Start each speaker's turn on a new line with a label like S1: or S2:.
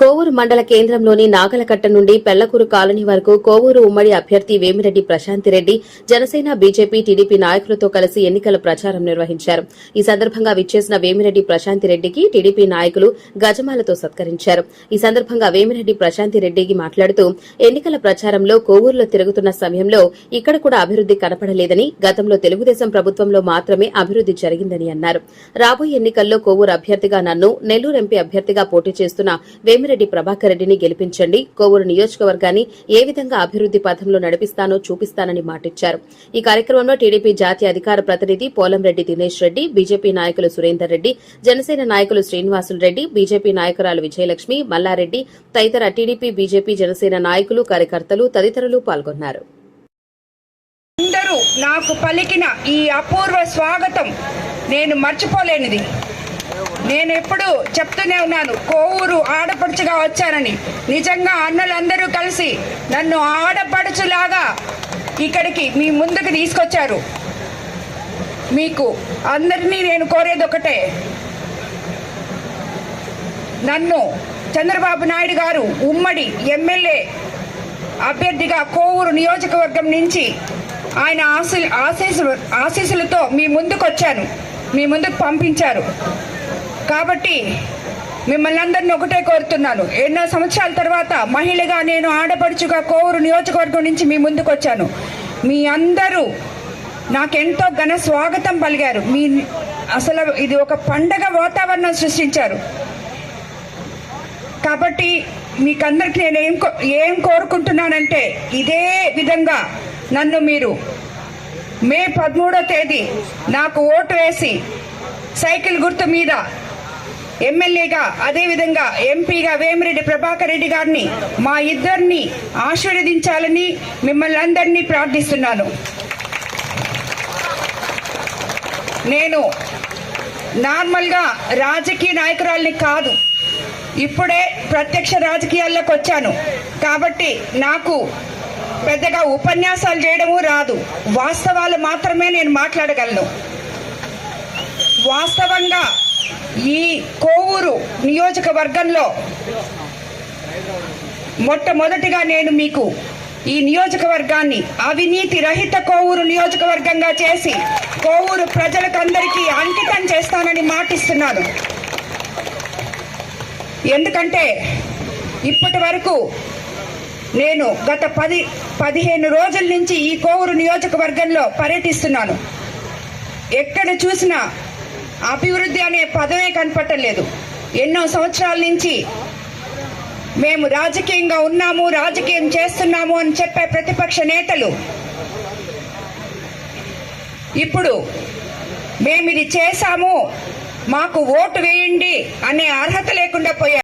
S1: కోవూరు మండల కేంద్రంలోని నాగలకట్ట నుండి పెళ్ళకూరు కాలనీ వరకు కోవూరు ఉమ్మడి అభ్యర్థి వేమిరెడ్డి ప్రశాంతిరెడ్డి జనసేన బీజేపీ టీడీపీ నాయకులతో కలిసి ఎన్నికల ప్రచారం నిర్వహించారు. ఈ సందర్భంగా విచ్చేసిన వేమిరెడ్డి ప్రశాంతిరెడ్డికి టీడీపీ నాయకులు గజమాలతో సత్కరించారు. ఈ సందర్భంగా వేమిరెడ్డి ప్రశాంతిరెడ్డికి మాట్లాడుతూ ఎన్నికల ప్రచారంలో కోవూరులో తిరుగుతున్న సమయంలో ఇక్కడ కూడా అభివృద్ది కనపడలేదని గతంలో తెలుగుదేశం ప్రభుత్వంలో మాత్రమే అభివృద్ది జరిగిందని అన్నారు. రాబోయే ఎన్నికల్లో కోవూరు అభ్యర్థిగా నన్ను నెల్లూరు ఎంపీ అభ్యర్థిగా పోటీ చేస్తున్న వేమిరెడ్డి ప్రభాకర్ రెడ్డిని గెలిపించండి. కోవూరు నియోజకవర్గాన్ని ఏ విధంగా అభివృద్ది పథంలో నడిపిస్తానో చూపిస్తానని మాటిచ్చారు. ఈ కార్యక్రమంలో టీడీపీ జాతీయ అధికార ప్రతినిధి పోలంరెడ్డి దినేష్ రెడ్డి బీజేపీ నాయకులు సురేందర్ రెడ్డి జనసేన నాయకులు శ్రీనివాసులు రెడ్డి బీజేపీ నాయకురాలు విజయలక్ష్మి మల్లారెడ్డి తదితర టీడీపీ బీజేపీ జనసేన నాయకులు కార్యకర్తలు తదితరులు పాల్గొన్నారు.
S2: అందరూ నాకు పలికిన ఈ అపూర్వ స్వాగతం నేను మర్చిపోలేనిది. నేను ఎప్పుడు చెప్తూనే ఉన్నాను కోవూరు ఆడపడుచుగా వచ్చానని. నిజంగా అన్నలందరూ కలిసి నన్ను ఆడపడుచులాగా ఇక్కడికి మీ ముందుకు తీసుకొచ్చారు. మీకు అందరినీ నేను కోరేది ఒకటే. నన్ను చంద్రబాబు నాయుడు గారు ఉమ్మడి ఎమ్మెల్యే అభ్యర్థిగా కోవూరు నియోజకవర్గం నుంచి ఆయన ఆశీ ఆశీస్సు ఆశీస్సులతో మీ ముందుకు వచ్చాను మీ ముందుకు పంపించారు. కాబట్టి మిమ్మల్ని అందరిని ఒకటే కోరుతున్నాను. ఎన్నో సంవత్సరాల తర్వాత మహిళగా నేను ఆడపడుచుగా కోవూరు నియోజకవర్గం నుంచి మీ ముందుకు వచ్చాను. మీ అందరూ నాకెంతో ఘన స్వాగతం పలిగారు మీ అసలు ఇది ఒక పండగ వాతావరణం సృష్టించారు. కాబట్టి మీకందరికి నేను ఏం కో- ఏం కోరుకుంటున్నానంటే ఇదే విధంగా నన్ను మీరు మే పదమూడో తేదీ నాకు ఓటు వేసి సైకిల్ గుర్తు మీద ఎమ్మెల్యేగా అదేవిధంగా ఎంపీగా వేమిరెడ్డి ప్రభాకర్ రెడ్డి గారిని మా ఇద్దరిని ఆశీర్వదించాలని మిమ్మల్ని అందరినీ ప్రార్థిస్తున్నాను. నేను నార్మల్గా రాజకీయ నాయకురాల్ని కాదు ఇప్పుడే ప్రత్యక్ష రాజకీయాల్లోకి వచ్చాను. కాబట్టి నాకు పెద్దగా ఉపన్యాసాలు చేయడము రాదు. వాస్తవాలు మాత్రమే నేను మాట్లాడగలను. వాస్తవంగా ఈ కోవూరు నియోజకవర్గంలో మొట్టమొదటిగా నేను మీకు ఈ నియోజకవర్గాన్ని అవినీతి రహిత కోవూరు నియోజకవర్గంగా చేసి కోవూరు ప్రజలకందరికీ అంకితం చేస్తానని మాటిస్తున్నాను. ఎందుకంటే ఇప్పటి వరకు నేను గత పది పదిహేను రోజుల నుంచి ఈ కోవూరు నియోజకవర్గంలో పర్యటిస్తున్నాను. ఎక్కడ చూసినా అభివృద్ధి అనే పదమే కనపట్టలేదు ఎన్నో సంవత్సరాల నుంచి మేము రాజకీయంగా ఉన్నాము రాజకీయం చేస్తున్నాము అని చెప్పే ప్రతిపక్ష నేతలు ఇప్పుడు మేము ఇది చేశాము మాకు ఓటు వేయండి అనే అర్హత లేకుండా పోయారు